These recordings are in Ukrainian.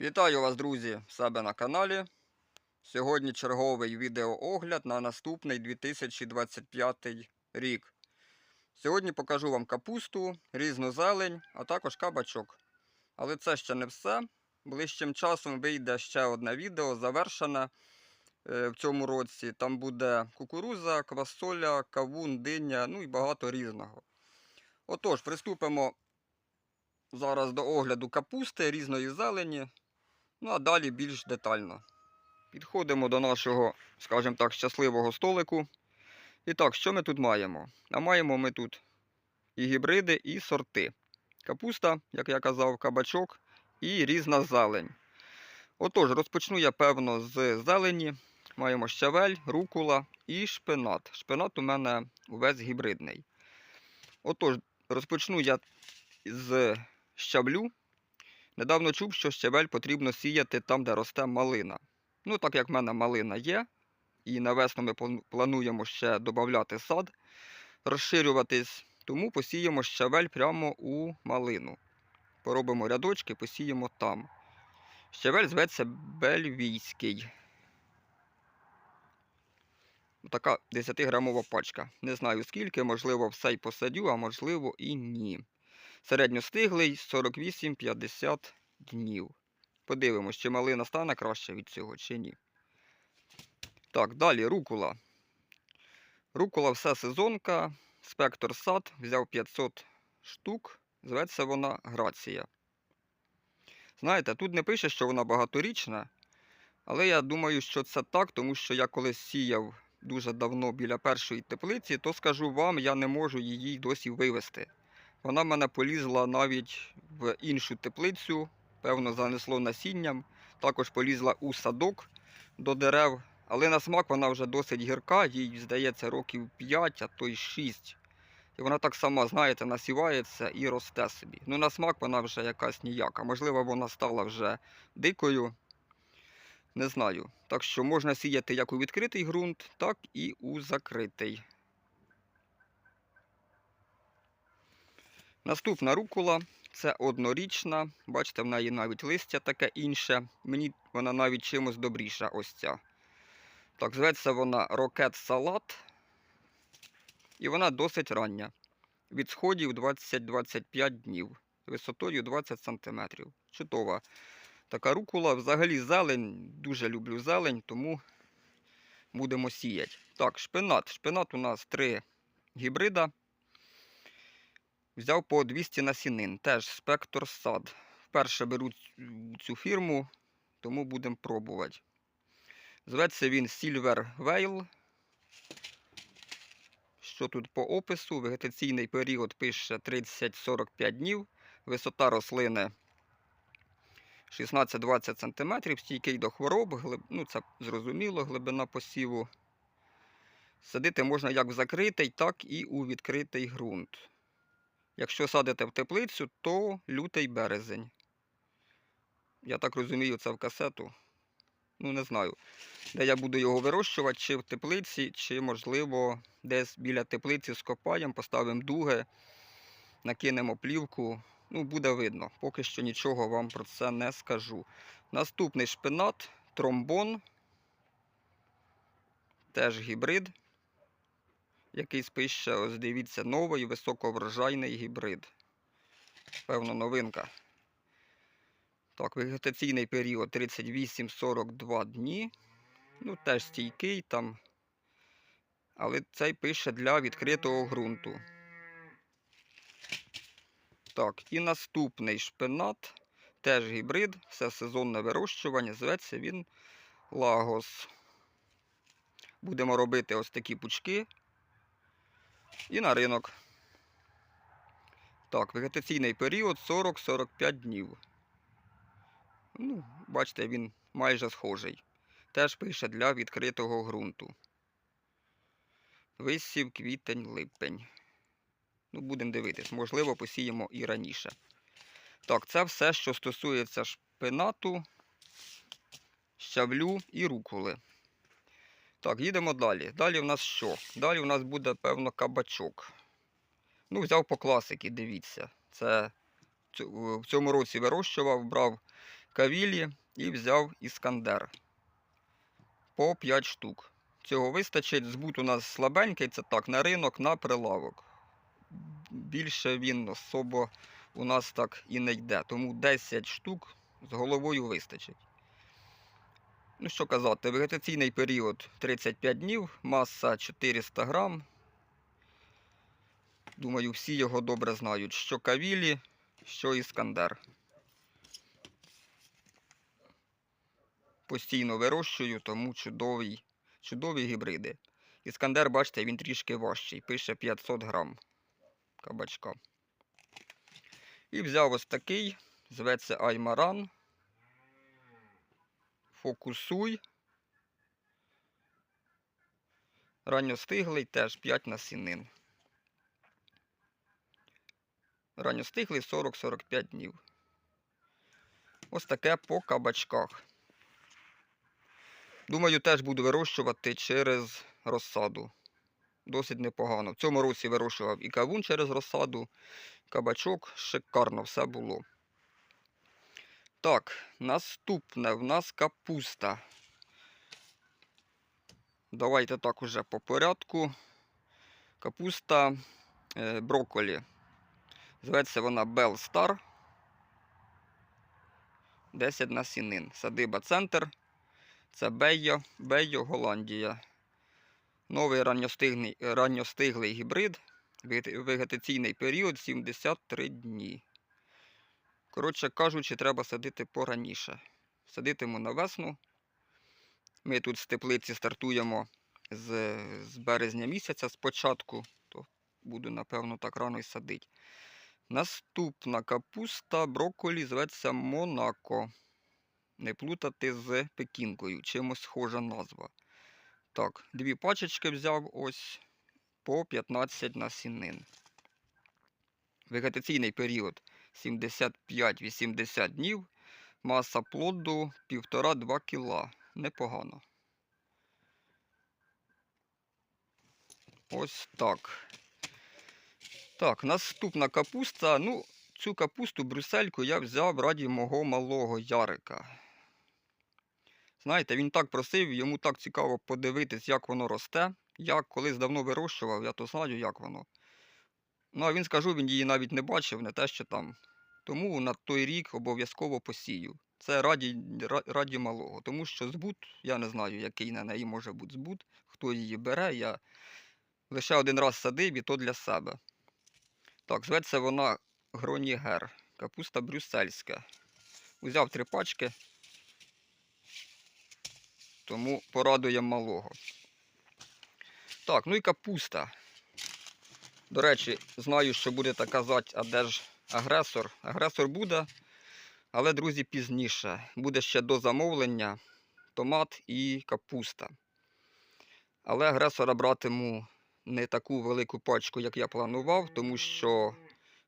Вітаю вас, друзі, в себе на каналі. Сьогодні черговий відеоогляд на наступний 2025 рік. Сьогодні покажу вам капусту, різну зелень, а також кабачок. Але це ще не все. Ближчим часом вийде ще одне відео, завершене е, в цьому році. Там буде кукуруза, квасоля, кавун, диня, ну і багато різного. Отож, приступимо зараз до огляду капусти, різної зелені. Ну, а далі більш детально. Підходимо до нашого, скажімо так, щасливого столику. І так, що ми тут маємо? А маємо ми тут і гібриди, і сорти. Капуста, як я казав, кабачок і різна зелень. Отож, розпочну я, певно, з зелені. Маємо щавель, рукула і шпинат. Шпинат у мене увесь гібридний. Отож, розпочну я з щавлю. Недавно чув, що щавель потрібно сіяти там, де росте малина. Ну, так як в мене малина є, і на весну ми плануємо ще додати сад, розширюватись, тому посіємо щавель прямо у малину. Поробимо рядочки, посіємо там. Щавель зветься бельвійський. Така 10-грамова пачка. Не знаю скільки, можливо, все й посадю, а можливо і ні. Середньостиглий 48-50 днів. Подивимось, чи малина стане краще від цього, чи ні. Так, далі рукула. Рукула все сезонка. Спектр сад взяв 500 штук. Зветься вона Грація. Знаєте, тут не пише, що вона багаторічна, але я думаю, що це так, тому що я колись сіяв дуже давно біля першої теплиці, то скажу вам, я не можу її досі вивести. Вона в мене полізла навіть в іншу теплицю, певно, занесло насінням. Також полізла у садок до дерев, але на смак вона вже досить гірка, їй, здається, років 5, а то й 6. І вона так сама, знаєте, насівається і росте собі. Ну, на смак вона вже якась ніяка. Можливо, вона стала вже дикою. Не знаю. Так що можна сіяти як у відкритий ґрунт, так і у закритий. Наступна рукула це однорічна. Бачите, в неї навіть листя таке інше. Мені вона навіть чимось добріша ось ця. Так, зветься вона рокет салат. І вона досить рання. Від сходів 20-25 днів. Висотою 20 см. Чудова така рукула. Взагалі зелень. Дуже люблю зелень, тому будемо сіяти. Так, шпинат. Шпинат у нас три гібрида. Взяв по 200 насінин. Теж спектр сад. Вперше беру цю фірму, тому будемо пробувати. Зветься він Silver Whale. Що тут по опису? Вегетаційний період пише 30-45 днів. Висота рослини 16-20 см, стійкий до хвороб, глиб... ну це зрозуміло, глибина посіву. Садити можна як в закритий, так і у відкритий ґрунт. Якщо садите в теплицю, то лютий березень. Я так розумію, це в касету. Ну, не знаю, де я буду його вирощувати, чи в теплиці, чи, можливо, десь біля теплиці скопаємо, поставимо дуги, накинемо плівку. Ну, буде видно. Поки що нічого вам про це не скажу. Наступний шпинат, тромбон. Теж гібрид. Якийсь пише, ось дивіться, новий високоврожайний гібрид. Певно, новинка. Так, вегетаційний період 38-42 дні. Ну, теж стійкий там. Але цей пише для відкритого ґрунту. Так, і наступний шпинат. Теж гібрид, все сезонне вирощування. Зветься він Лагос. Будемо робити ось такі пучки. І на ринок. Так, вегетаційний період 40-45 днів. Ну, бачите, він майже схожий. Теж пише для відкритого ґрунту. Висів квітень, липень. Ну, будемо дивитись, можливо, посіємо і раніше. Так, це все, що стосується шпинату, щавлю і руколи. Так, їдемо далі. Далі в нас що? Далі в нас буде, певно, кабачок. Ну, взяв по класики, дивіться. Це в цьому році вирощував, брав кавілі і взяв іскандер по 5 штук. Цього вистачить. Збут у нас слабенький, це так, на ринок, на прилавок. Більше він особо у нас так і не йде. Тому 10 штук з головою вистачить. Ну що казати, вегетаційний період 35 днів, маса 400 грам. Думаю, всі його добре знають, що кавілі, що іскандер. Постійно вирощую, тому чудовий, чудові гібриди. Іскандер, бачите, він трішки важчий, пише 500 грам кабачка. І взяв ось такий, зветься Аймаран. Фокусуй. Ранньостиглий теж 5 насінин. Ранньостиглий 40-45 днів. Ось таке по кабачках. Думаю, теж буду вирощувати через розсаду. Досить непогано. В цьому році вирощував і кавун через розсаду, кабачок, шикарно все було. Так, наступне в нас капуста. Давайте так уже по порядку. Капуста е, брокколі. Зветься вона Star. 10 насінин. Садиба центр. Це Бейо, Бейо, Голландія. Новий ранньостиглий, ранньостиглий гібрид. Вегетаційний період 73 дні. Коротше кажучи, треба садити пораніше. Садитиму на весну. Ми тут з теплиці стартуємо з, з березня місяця спочатку, то буду, напевно, так рано й садити. Наступна капуста брокколі зветься Монако. Не плутати з пекінкою, чимось схожа назва. Так, дві пачечки взяв ось по 15 насінин. Вегетаційний період 75-80 днів. Маса плоду 1,5-2 кіла. Непогано. Ось так. Так, наступна капуста. Ну, цю капусту брюссельку я взяв раді мого малого Ярика. Знаєте, він так просив, йому так цікаво подивитись, як воно росте. Я колись давно вирощував, я то знаю, як воно. Ну, а він скажу, він її навіть не бачив, не те, що там. Тому на той рік обов'язково посію. Це раді, раді малого. Тому що збут, я не знаю, який на неї може бути збут. Хто її бере, я лише один раз садив і то для себе. Так, зветься вона Гронігер. Капуста брюссельська. Узяв три пачки. Тому порадує малого. Так, ну і капуста. До речі, знаю, що будете казати, а де ж агресор? Агресор буде, але, друзі, пізніше. Буде ще до замовлення томат і капуста. Але агресора братиму не таку велику пачку, як я планував, тому що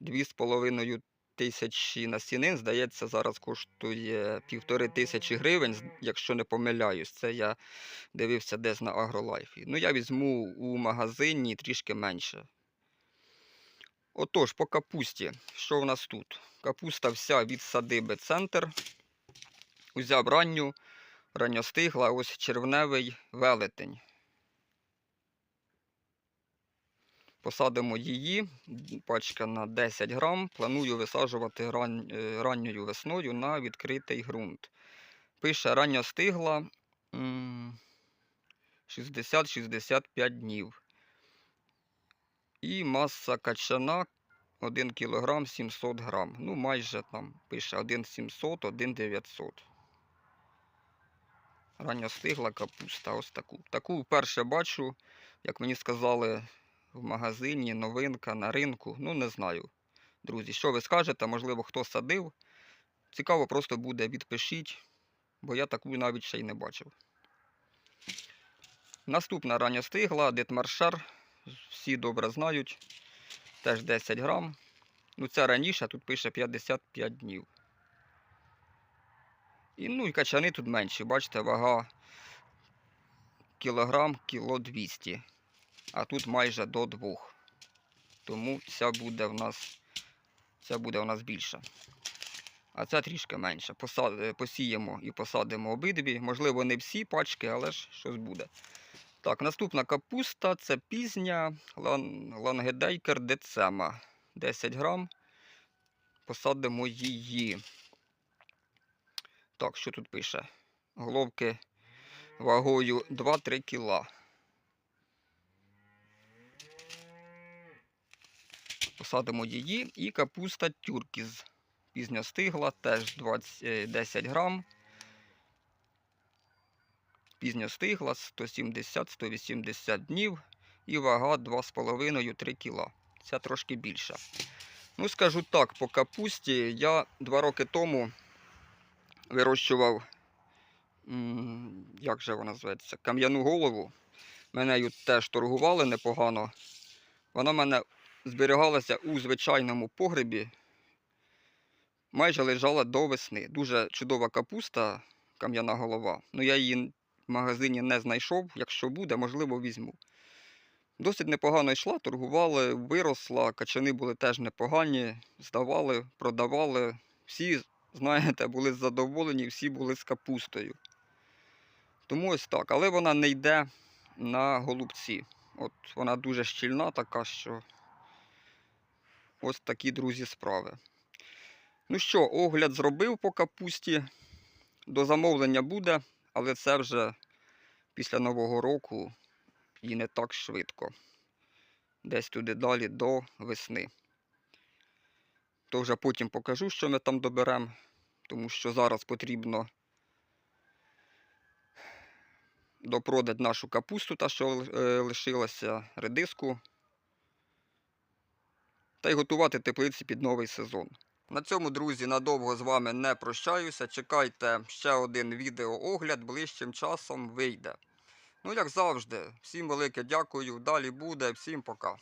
2,5 тисячі насінин, здається, зараз коштує півтори тисячі гривень, якщо не помиляюсь. Це я дивився десь на Агролайфі. Ну, я візьму у магазині трішки менше. Отож, по капусті. Що в нас тут? Капуста вся від садиби центр. Узяв ранню, ранньостигла, ось червневий велетень. Посадимо її, пачка на 10 грам. Планую висаджувати ран... е, ранньою весною на відкритий ґрунт. Пише рання стигла 60-65 днів. І маса качана 1 кг 700 грам. Ну, майже там пише 1,700, 1,900. Рання стигла капуста, ось таку. Таку вперше бачу, як мені сказали, в магазині, новинка на ринку. Ну, не знаю. Друзі, що ви скажете? Можливо, хто садив. Цікаво просто буде, відпишіть, бо я таку навіть ще й не бачив. Наступна рання стигла, Дитмаршер. Всі добре знають. Теж 10 грам. Ну, це раніше, тут пише 55 днів. І ну і качани тут менші. Бачите, вага кілограм, кіло 200 а тут майже до двох. Тому ця буде в нас, ця буде в нас більша. а це трішки менше. Поса- е, Посіємо і посадимо обидві. Можливо, не всі пачки, але ж щось буде. Так, наступна капуста це пізня лан... лангедейкер децема. 10 грам. Посадимо її. Так, що тут пише? Головки вагою 2-3 кіла. Посадимо її і капуста тюркіз. Пізня стигла, теж 20, е, 10 грам. Пізня стигла 170-180 днів і вага 2,5-3 кіла. Ця трошки більша. Ну, скажу так, по капусті я два роки тому вирощував, як же вона називається, кам'яну голову. Мене теж торгували непогано. Вона в мене зберігалася у звичайному погребі. Майже лежала до весни. Дуже чудова капуста, кам'яна голова. Ну я її в магазині не знайшов. Якщо буде, можливо, візьму. Досить непогано йшла, торгували, виросла, качани були теж непогані, здавали, продавали. Всі, знаєте, були задоволені, всі були з капустою. Тому ось так. Але вона не йде на голубці. От вона дуже щільна, така, що ось такі, друзі, справи. Ну що, огляд зробив по капусті. До замовлення буде, але це вже після Нового року і не так швидко. Десь туди далі до весни. То вже потім покажу, що ми там доберемо, тому що зараз потрібно допродати нашу капусту, та що е, лишилася, редиску. Та й готувати теплиці під новий сезон. На цьому, друзі, надовго з вами не прощаюся. Чекайте ще один відеоогляд, ближчим часом вийде. Ну, як завжди, всім велике дякую. Далі буде. Всім пока.